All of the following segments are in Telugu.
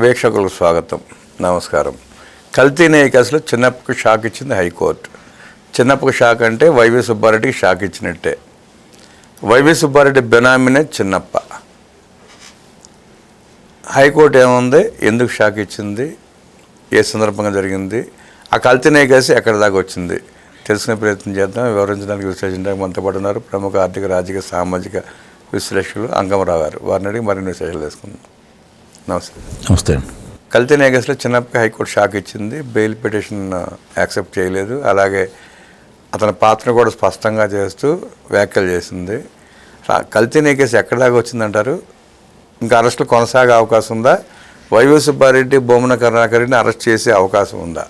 వీక్షకులకు స్వాగతం. నమస్కారం. కల్తీ నెయ్యి కేసులో చిన్నప్పకు షాక్ ఇచ్చింది హైకోర్టు. చిన్నప్పకు షాక్ అంటే వైవి సుబ్బారెడ్డికి షాక్ ఇచ్చినట్టే. వైవి సుబ్బారెడ్డి బెనామినే చిన్నప్ప. హైకోర్టు ఏముంది? ఎందుకు షాక్ ఇచ్చింది? ఏ సందర్భంగా జరిగింది? ఆ కల్తీ నెయ్యి కేసు ఎక్కడి దాకా వచ్చింది? తెలుసుకునే ప్రయత్నం చేద్దాం. వివరించడానికి విశ్లేషించడానికి మనతో పాటు ఉన్నారు ప్రముఖ ఆర్థిక రాజకీయ సామాజిక విశ్లేషకులు అంగమరావు గారు. వారిని అడిగి మరిన్ని విశేషాలు తెలుసుకుందాం. నమస్తే నమస్తే. కల్తీ నేగస్లో చిన్నప్పటి హైకోర్టు షాక్ ఇచ్చింది. బెయిల్ పిటిషన్ యాక్సెప్ట్ చేయలేదు. అలాగే అతని పాత్ర కూడా స్పష్టంగా చేస్తూ వ్యాఖ్యలు చేసింది. కల్తీ నేకేసి ఎక్కడి దాకా వచ్చిందంటారు? ఇంకా అరెస్టులు కొనసాగే అవకాశం ఉందా? వైవి సుబ్బారెడ్డి బొమ్మన కరుణాకరెడ్డిని అరెస్ట్ చేసే అవకాశం ఉందా?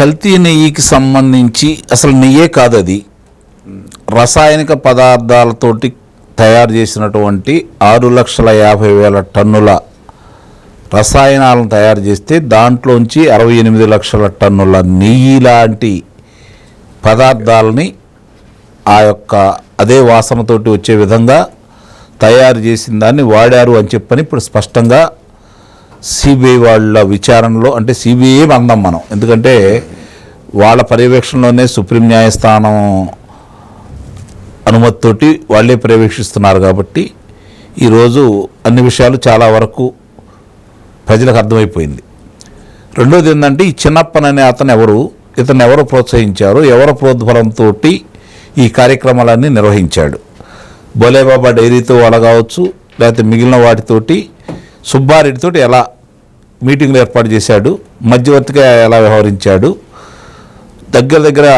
కల్తీ నెయ్యికి సంబంధించి అసలు నెయ్యే కాదు అది రసాయనిక పదార్థాలతోటి తయారు చేసినటువంటి ఆరు లక్షల యాభై వేల టన్నుల రసాయనాలను తయారు చేస్తే దాంట్లోంచి అరవై ఎనిమిది లక్షల టన్నుల నెయ్యి లాంటి పదార్థాలని ఆ యొక్క అదే వాసనతోటి వచ్చే విధంగా తయారు చేసిన దాన్ని వాడారు అని చెప్పని ఇప్పుడు స్పష్టంగా సిబిఐ వాళ్ళ విచారణలో అంటే సిబిఐ అందాం మనం. ఎందుకంటే వాళ్ళ పర్యవేక్షణలోనే సుప్రీం న్యాయస్థానం అనుమతితోటి వాళ్ళే పర్యవేక్షిస్తున్నారు కాబట్టి ఈరోజు అన్ని విషయాలు చాలా వరకు ప్రజలకు అర్థమైపోయింది. రెండోది ఏంటంటే ఈ చిన్నప్పన్ అనే అతను ఎవరు ఇతను ఎవరు ప్రోత్సహించారు ఎవరు ప్రోద్బలంతో ఈ కార్యక్రమాలన్నీ నిర్వహించాడు. బోలేబాబా డైరీతో వాళ్ళ కావచ్చు లేకపోతే మిగిలిన వాటితోటి సుబ్బారెడ్డితోటి ఎలా మీటింగ్లు ఏర్పాటు చేశాడు మధ్యవర్తిగా ఎలా వ్యవహరించాడు దగ్గర దగ్గర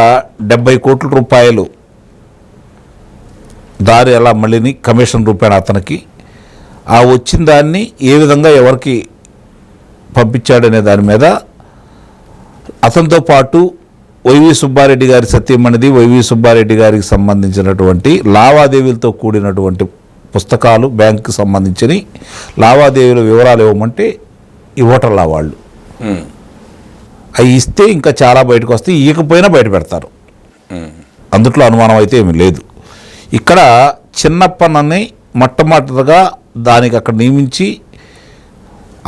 డెబ్బై కోట్ల రూపాయలు దారి ఎలా మళ్ళీని కమిషన్ రూపాయలు అతనికి ఆ వచ్చిన దాన్ని ఏ విధంగా ఎవరికి పంపించాడనే దాని మీద అతనితో పాటు వైవి సుబ్బారెడ్డి గారి సత్యమణిది వైవి సుబ్బారెడ్డి గారికి సంబంధించినటువంటి లావాదేవీలతో కూడినటువంటి పుస్తకాలు బ్యాంకుకి సంబంధించిన లావాదేవీల వివరాలు ఇవ్వమంటే ఇవ్వటంలా వాళ్ళు. అవి ఇస్తే ఇంకా చాలా బయటకు వస్తాయి. ఇవ్వకపోయినా బయట పెడతారు. అందుట్లో అనుమానం అయితే ఏమీ లేదు. ఇక్కడ చిన్నప్పనని మొట్టమొదటిగా దానికి అక్కడ నియమించి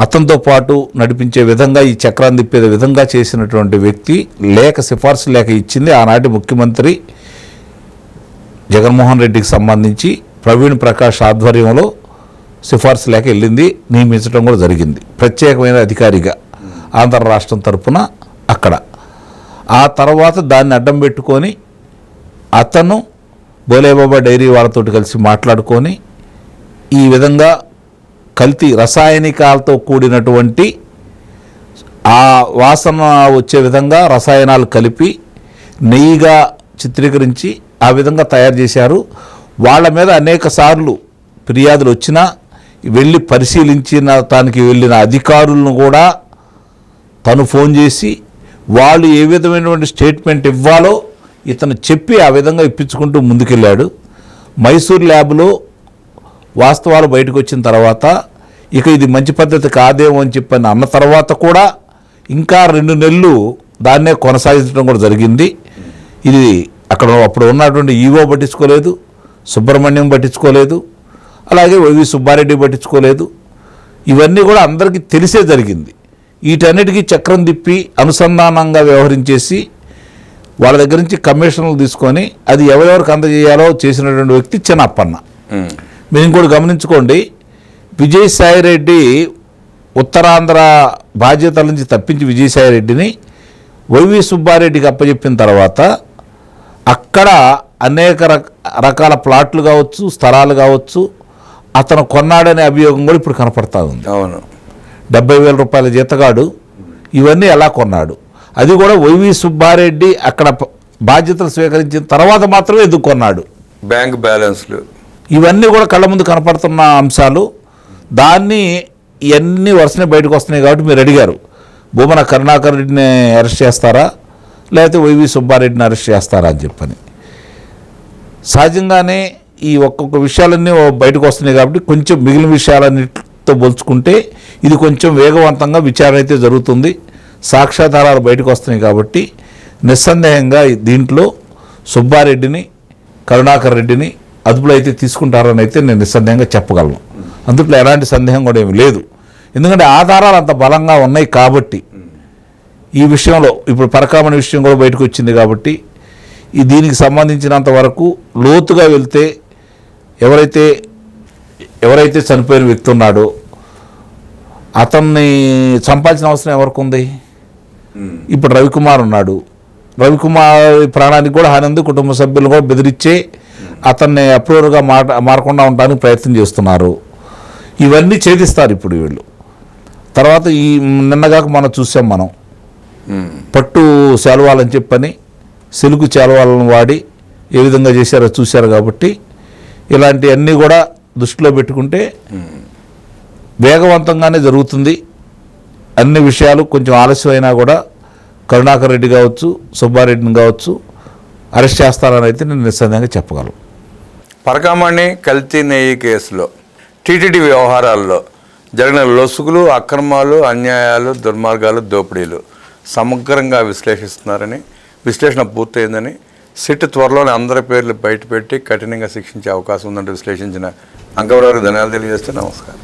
అతనితో పాటు నడిపించే విధంగా ఈ చక్రాన్ని తిప్పే విధంగా చేసినటువంటి వ్యక్తి లేఖ సిఫార్సు లేఖ ఇచ్చింది. ఆనాటి ముఖ్యమంత్రి జగన్మోహన్ రెడ్డికి సంబంధించి ప్రవీణ్ ప్రకాష్ ఆధ్వర్యంలో సిఫార్సు లేఖ వెళ్ళింది. నియమించడం కూడా జరిగింది. ప్రత్యేకమైన అధికారిగా ఆంధ్ర రాష్ట్రం తరపున అక్కడ. ఆ తర్వాత దాన్ని అడ్డం పెట్టుకొని అతను బోలేబాబా డైరీ వాళ్ళతో కలిసి మాట్లాడుకొని ఈ విధంగా కల్తీ రసాయనికాలతో కూడినటువంటి ఆ వాసన వచ్చే విధంగా రసాయనాలు కలిపి నెయ్యిగా చిత్రీకరించి ఆ విధంగా తయారు చేశారు. వాళ్ళ మీద అనేక సార్లు ఫిర్యాదులు వచ్చినా వెళ్ళి పరిశీలించిన తనకి వెళ్ళిన అధికారులను కూడా తను ఫోన్ చేసి వాళ్ళు ఏ విధమైనటువంటి స్టేట్మెంట్ ఇవ్వాలో ఇతను చెప్పి ఆ విధంగా ఇప్పించుకుంటూ ముందుకెళ్ళాడు. మైసూర్ ల్యాబ్లో వాస్తవాలు బయటకు వచ్చిన తర్వాత ఇక ఇది మంచి పద్ధతి కాదేమో అని చెప్పని అన్న తర్వాత కూడా ఇంకా రెండు నెలలు దాన్నే కొనసాగించడం కూడా జరిగింది. ఇది అక్కడ అప్పుడు ఉన్నటువంటి ఈవో పట్టించుకోలేదు సుబ్రహ్మణ్యం పట్టించుకోలేదు అలాగే వైవి సుబ్బారెడ్డి పట్టించుకోలేదు. ఇవన్నీ కూడా అందరికీ తెలిసే జరిగింది. వీటన్నిటికీ చక్రం తిప్పి అనుసంధానంగా వ్యవహరించేసి వాళ్ళ దగ్గర నుంచి కమిషన్లు తీసుకొని అది ఎవరెవరికి అందజేయాలో చేసినటువంటి వ్యక్తి చిన్నప్పన్న. మీరు ఇంకోటి గమనించుకోండి విజయసాయి రెడ్డి ఉత్తరాంధ్ర బాధ్యతల నుంచి తప్పించి విజయసాయి రెడ్డిని వైవి సుబ్బారెడ్డికి అప్పచెప్పిన తర్వాత అక్కడ అనేక రక రకాల ప్లాట్లు కావచ్చు స్థలాలు కావచ్చు అతను కొన్నాడనే అభియోగం కూడా ఇప్పుడు కనపడతా ఉంది. అవును. డెబ్బై వేల రూపాయల జీతగాడు ఇవన్నీ ఎలా కొన్నాడు? అది కూడా వైవి సుబ్బారెడ్డి అక్కడ బాధ్యతలు స్వీకరించిన తర్వాత మాత్రమే ఎందుకు కొన్నాడు? బ్యాంక్ బ్యాలెన్స్లు. ఇవన్నీ కూడా కళ్ళ ముందు కనపడుతున్న అంశాలు. దాన్ని ఇవన్నీ వరుసనే బయటకు వస్తున్నాయి కాబట్టి మీరు అడిగారు. భూమన కరుణాకర్ రెడ్డిని అరెస్ట్ చేస్తారా? లేకపోతే వైవి సుబ్బారెడ్డిని అరెస్ట్ చేస్తారా అని చెప్పని. సహజంగానే ఈ ఒక్కొక్క విషయాలన్నీ ఓ బయటకు వస్తున్నాయి కాబట్టి కొంచెం మిగిలిన విషయాలన్నిటితో పోల్చుకుంటే ఇది కొంచెం వేగవంతంగా విచారణ అయితే జరుగుతుంది. సాక్ష్యాధారాలు బయటకు వస్తున్నాయి కాబట్టి నిస్సందేహంగా దీంట్లో సుబ్బారెడ్డిని కరుణాకర్ రెడ్డిని అదుపులో అయితే తీసుకుంటారని అయితే నేను నిస్సందేహంగా చెప్పగలను. అందుట్లో ఎలాంటి సందేహం కూడా ఏమి లేదు. ఎందుకంటే ఆధారాలు అంత బలంగా ఉన్నాయి కాబట్టి ఈ విషయంలో ఇప్పుడు పరకామణి విషయం కూడా బయటకు వచ్చింది కాబట్టి ఈ దీనికి సంబంధించినంత వరకు లోతుగా వెళ్తే ఎవరైతే ఎవరైతే చనిపోయిన వ్యక్తి ఉన్నాడో అతన్ని చంపాల్సిన అవసరం ఎవరికి ఉంది? ఇప్పుడు రవికుమార్ ఉన్నాడు. రవికుమార్ ప్రాణానికి కూడా హాని ఉంది కుటుంబ సభ్యులు కూడా బెదిరించే అతన్ని అప్రూవర్గా మాట మారకుండా ఉండడానికి ప్రయత్నం చేస్తున్నారు. ఇవన్నీ ఛేదిస్తారు ఇప్పుడు వీళ్ళు. తర్వాత ఈ నిన్నగాక మనం చూసాం మనం. పట్టు శాలువాలని చెప్పని సిలుకు శాలువాలను వాడి ఏ విధంగా చేశారో చూశారు కాబట్టి ఇలాంటివన్నీ కూడా దృష్టిలో పెట్టుకుంటే వేగవంతంగానే జరుగుతుంది. అన్ని విషయాలు కొంచెం ఆలస్యమైనా కూడా కరుణాకర్ రెడ్డి కావచ్చు సుబ్బారెడ్డిని కావచ్చు అరెస్ట్ చేస్తారని అయితే నేను నిస్సందేహంగా చెప్పగలను. పరకామణి కల్తీ నెయ్యి కేసులో టీటీడీ వ్యవహారాల్లో జరిగిన లొసుగులు అక్రమాలు అన్యాయాలు దుర్మార్గాలు దోపిడీలు సమగ్రంగా విశ్లేషిస్తున్నారని విశ్లేషణ పూర్తయిందని సిట్ త్వరలోనే అందరి పేర్లు బయటపెట్టి కఠినంగా శిక్షించే అవకాశం ఉందంటూ విశ్లేషించిన అంకవరావు ధన్యాలు తెలియజేస్తే నమస్కారం.